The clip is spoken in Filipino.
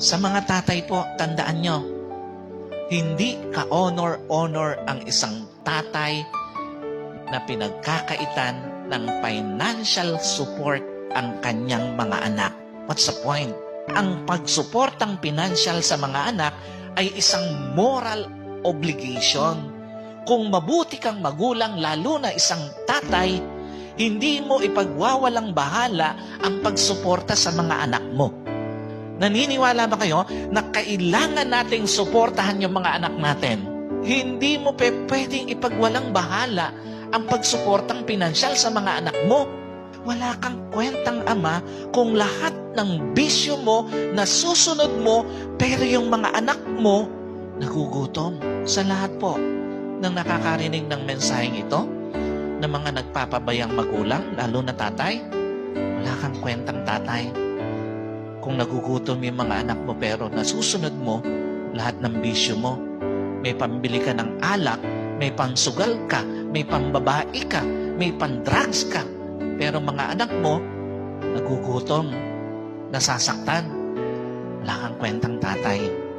Sa mga tatay po, tandaan nyo, hindi ka-honor-honor ang isang tatay na pinagkakaitan ng financial support ang kanyang mga anak. What's the point? Ang pagsuportang financial sa mga anak ay isang moral obligation. Kung mabuti kang magulang, lalo na isang tatay, hindi mo ipagwawalang bahala ang pagsuporta sa mga anak mo. Naniniwala ba kayo na kailangan nating suportahan yung mga anak natin? Hindi mo pe pwedeng ipagwalang bahala ang pagsuportang pinansyal sa mga anak mo. Wala kang kwentang ama kung lahat ng bisyo mo na susunod mo pero yung mga anak mo nagugutom. Sa lahat po ng nakakarinig ng mensaheng ito, ng mga nagpapabayang magulang, lalo na tatay, wala kang kwentang tatay. Kung nagugutom yung mga anak mo pero nasusunod mo lahat ng bisyo mo, may pambili ka ng alak, may pansugal ka, may pambabae ka, may pandrugs ka, pero mga anak mo, nagugutom, nasasaktan, wala kang kwentang tatay.